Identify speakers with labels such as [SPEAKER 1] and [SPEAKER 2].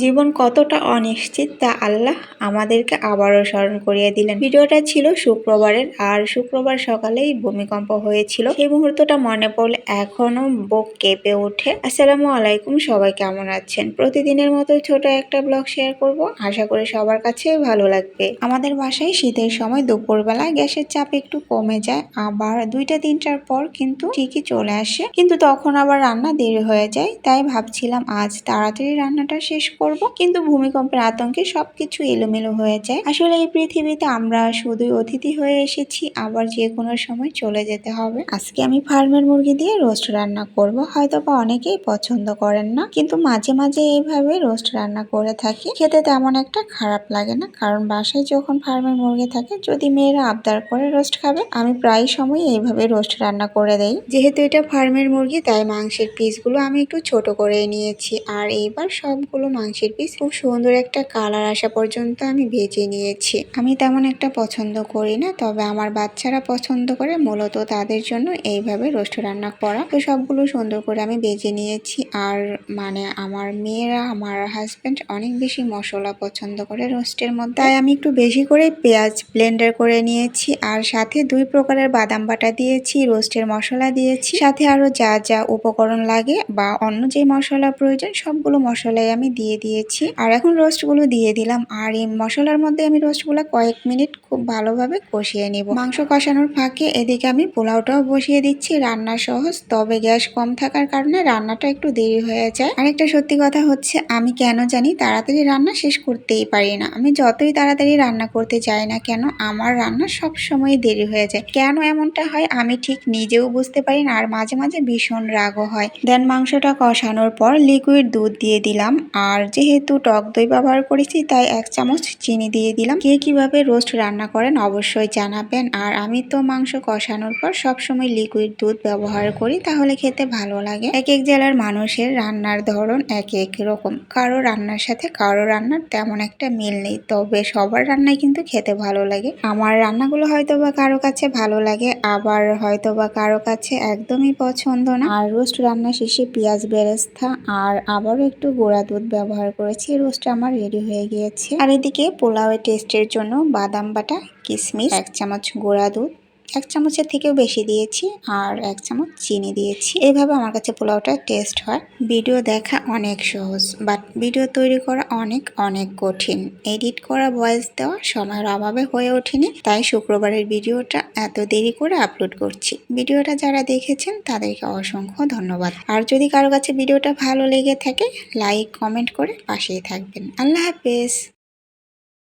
[SPEAKER 1] জীবন কতটা অনিশ্চিত তা আল্লাহ আমাদেরকে আবারও স্মরণ করিয়ে দিলেন। ভিডিওটা ছিল শুক্রবারের আর শুক্রবার সকালেই ভূমিকম্প হয়েছিল। সেই মুহূর্তটা মনে পড়লে এখনও বুক কেঁপে ওঠে। আসসালামু আলাইকুম, সবাই কেমন আছেন? প্রতিদিনের মতো ছোট একটা ব্লগ শেয়ার করব। আশা করি সবার কাছে ভালো লাগবে। আমাদের বাসায় শীতের সময় দুপুরবেলা গ্যাসের চাপ একটু কমে যায়। আবার দুইটা তিনটার পর কিন্তু ঠিকই চলে আসে। কিন্তু তখন আবার রান্না দেরি হয়ে যায়। তাই ভাবছিলাম আজ তাড়াতাড়ি রান্নাটা শেষ করব। কিন্তু ভূমিকম্পের আতঙ্কে সবকিছু এলোমেলো হয়ে যায়। আসলে এই পৃথিবীতে আমরা শুধু অতিথি হয়ে এসেছি, আবার যে কোনো সময় চলে যেতে হবে। আজকে আমি ফার্মের মুরগি দিয়ে রোস্ট রান্না করব। হয়তো বা অনেকেই পছন্দ করেন না, কিন্তু মাঝে মাঝে এইভাবে রোস্ট রান্না করে থাকি। খেতে তেমন একটা খারাপ লাগে না, কারণ বাসায় যখন ফার্মের মুরগি থাকে, যদি মেয়েরা আবদার করে রোস্ট খাবে, আমি প্রায় সময় এইভাবে রোস্ট রান্না করে দেই। যেহেতু এটা ফার্মের মুরগি, তাই মাংসের পিসগুলো আমি একটু ছোট করে নিয়েছি, আর এইবার সবগুলো মাংসের পিস খুব সুন্দর একটা কালার আসা পর্যন্ত আমি ভেজে নিয়েছি। আমি তেমন একটা পছন্দ করি না, তবে আমার বাচ্চারা পছন্দ করে, মূলত তাদের জন্য এইভাবে রোস্ট রান্না করা। তো সবগুলো সুন্দর করে আমি ভেজে নিয়েছি, আর মানে আমার মেয়েরা, আমার হাজব্যান্ড অনেক বেশি মশলা পছন্দ করে রোস্টের মধ্যে। তাই আমি একটু বেশি করে পেঁয়াজ ব্লেন্ডার করে নিয়েছি, আর সাথে দুই প্রকারের বাদাম বাটা দিয়েছি রোস্টের মশলা দিয়েছি। সাথে আরও যা যা উপকরণ লাগে বা অন্য যে মশলা প্রয়োজন, সবগুলো মশলাই আমি দিয়ে দিয়েছি। আর এখন রোস্টগুলো দিয়ে দিলাম। আর এই মশলার মধ্যে আমি রোস্টগুলো কয়েক মিনিট খুব ভালোভাবে কষিয়ে নিব। মাংস কষানোর ফাঁকে এদিকে আমি পোলাওটাও বসিয়ে দিচ্ছি। রান্না সহজ, তবে গ্যাস কম থাকার কারণে রান্নাটা একটু দেরি হয়ে যায়। আরেকটা সত্যি কথা হচ্ছে, আমি কেন জানি তাড়াতাড়ি রান্না শেষ করতেই পারি না। আমি যতই তাড়াতাড়ি রান্না করতে চাই না কেন, আমার রান্না সব সময় দেরি হয়ে যায়। কেন এমনটা হয় আমি ঠিক নিজেও বুঝতে পারি না, আর মাঝে মাঝে ভীষণ রাগও হয়। দেন মাংসটা কষানোর পর লিকুইড দুধ দিয়ে দিলাম। আর যেহেতু টক দই ব্যবহার করেছি, তাই এক চামচ চিনি দিয়ে দিলাম। কে কীভাবে রোস্ট রান্না করেন অবশ্যই জানাবেন। আর আমি তো মাংস কষানোর পর সবসময় লিকুইড দুধ ব্যবহার করি, তাহলে খেতে ভালো লাগে। এক এক জেলার মানুষের রান্নার ধরন এক এক রকম। কারও রান্নার সাথে কারও রান্নার তেমন একটা মিল নেই, তবে সবার রান্নাই কিন্তু খেতে ভালো লাগে। আমার রান্নাগুলো হয়তো বা কারও কাছে ভালো লাগে, আবার হয়তো বা কারও কাছে একদমই পছন্দ না। আর রোস্ট রান্না শেষে পেঁয়াজ বেরেস্তা আর আবারও একটু গোড়া দুধ ব্যবহার করেছি রোস্ট আমার রেডি হয়ে গিয়েছে। আর এদিকে পোলাওয়ের টেস্টের জন্য বাদাম বাটা কিশমিশ এক চামচ গোড়া দুধ এক চামচের থেকেও বেশি দিয়েছি আর এক চামচ চিনি দিয়েছি। এইভাবে আমার কাছে পোলাওটা টেস্ট হয়। ভিডিও দেখা অনেক সহজ বাট ভিডিও তৈরি করা অনেক অনেক কঠিন। এডিট করা ভয়েস দেওয়া সময়ের অভাবে হয়ে ওঠেনি, তাই শুক্রবারের ভিডিওটা এত দেরি করে আপলোড করছি। ভিডিওটা যারা দেখেছেন, তাদেরকে অসংখ্য ধন্যবাদ। আর যদি কারও কাছে ভিডিওটা ভালো লেগে থাকে লাইক কমেন্ট করে পাশেই থাকবেন। আল্লাহ হাফেজ!